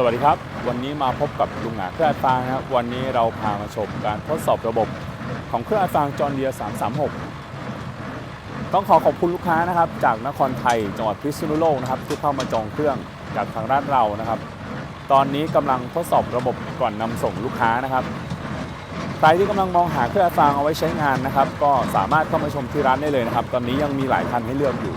สวัสดีครับ วันนี้มาพบกับลุงหงาเครื่องอัดฟางนะครับวันนี้เราพามาชมการทดสอบระบบของเครื่องอัดฟางจอร์เดีย336 ต้องขอขอบคุณลูกค้านะครับ จากนครไทยจังหวัดพิษณุโลกนะครับที่เข้ามาจองเครื่องจากทางร้านเรานะครับ ตอนนี้กำลังทดสอบระบบก่อนนำส่งลูกค้านะครับใครที่กำลังมองหาเครื่องอัดฟางเอาไว้ใช้งานนะครับ ก็สามารถเข้ามาชมที่ร้านได้เลยนะครับ ตอนนี้ยังมีหลายคันให้เลือกอยู่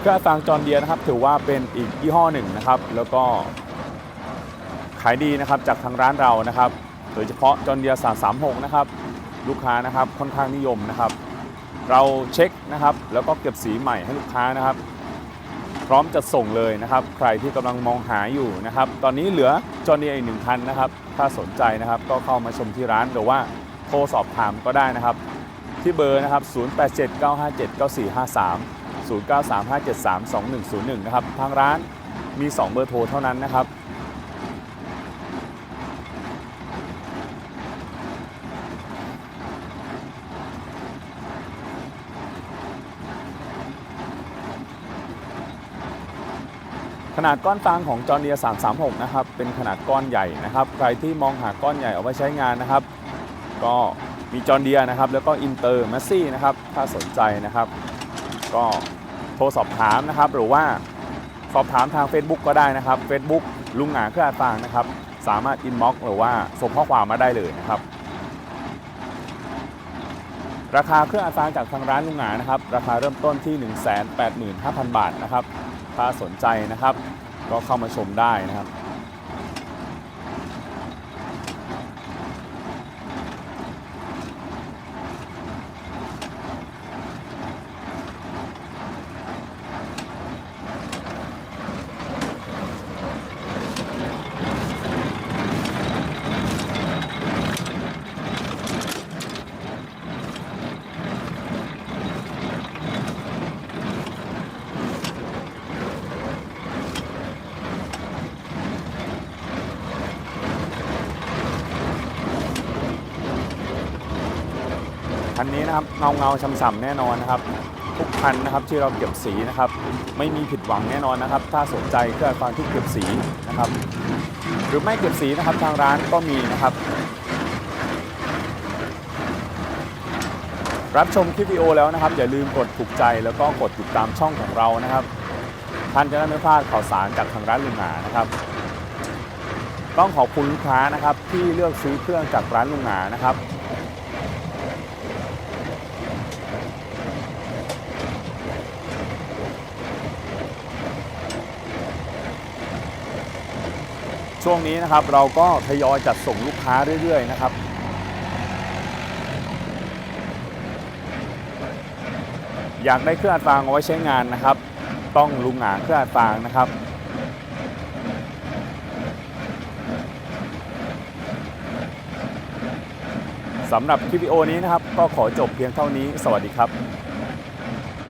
เครื่องอังจอร์เดียนะครับถือว่าเป็นอีกยี่ห้อหนึ่งนะครับ แล้วก็ขายดีนะครับจากทางร้านเรานะครับ โดยเฉพาะจอร์เดีย336นะครับลูกค้านะครับค่อนข้างนิยมนะครับ เราเช็คนะครับ แล้วก็เก็บสีใหม่ให้ลูกค้านะครับ พร้อมจะส่งเลยนะครับ ใครที่กำลังมองหาอยู่นะครับ ตอนนี้เหลือจอร์เดียอีกหนึ่งคันนะครับ ถ้าสนใจนะครับก็เข้ามาชมที่ร้านหรือว่าโทรสอบถามก็ได้นะครับ ที่เบอร์นะครับ 0879579453 0935732101 นะครับ ทางร้านมี 2 เบอร์โทรเท่านั้นนะครับ ขนาดก้อนฟางของจอร์เดีย336 นะครับ เป็นขนาดก้อนใหญ่นะครับ ใครที่มองหาก้อนใหญ่เอาไว้ใช้งานนะครับ ก็มีจอร์เดียนะครับ แล้วก็อินเตอร์แมสซี่นะครับ ถ้าสนใจนะครับ ก็ ทรสอบถามนะครับ หรือว่าสอบถามทาง Facebook ก็ได้นะครับ Facebook ลุงหงาเครื่องอัดฟางนะครับ สามารถอินบ็อกหรือว่าส่งข้อความมาได้เลยนะครับ ราคาเครื่องอัดฟางจากทางร้านลุงหงานะครับ ราคาเริ่มต้นที่ 185,000 บาทนะครับ ถ้าสนใจนะครับ ก็เข้ามาชมได้นะครับ คันนี้นะครับเงาเงาๆช่ำๆแน่นอนนะครับ ทุกคันนะครับที่เราเก็บสีนะครับ ไม่มีผิดหวังแน่นอนนะครับ ถ้าสนใจเครื่องฟังที่เก็บสีนะครับ หรือไม่เก็บสีนะครับทางร้านก็มีนะครับ รับชมคลิปวิดีโอแล้วนะครับ อย่าลืมกดถูกใจแล้วก็กดติดตามช่องของเรานะครับท่านจะได้ไม่พลาดข่าวสารจากทางร้านลุงหานะครับ ต้องขอบคุณลูกค้านะครับที่เลือกซื้อเครื่องจากร้านลุงหานะครับ ช่วงนี้นะครับเราก็ทยอยจัดส่งลูกค้าเรื่อยๆนะครับอยากได้เครื่องอัดฟางเอาไว้ใช้งานนะครับ ต้องลุงหงาเครื่องอัดฟางนะครับ สำหรับคลิปวิดีโอนี้นะครับ ก็ขอจบเพียงเท่านี้ สวัสดีครับ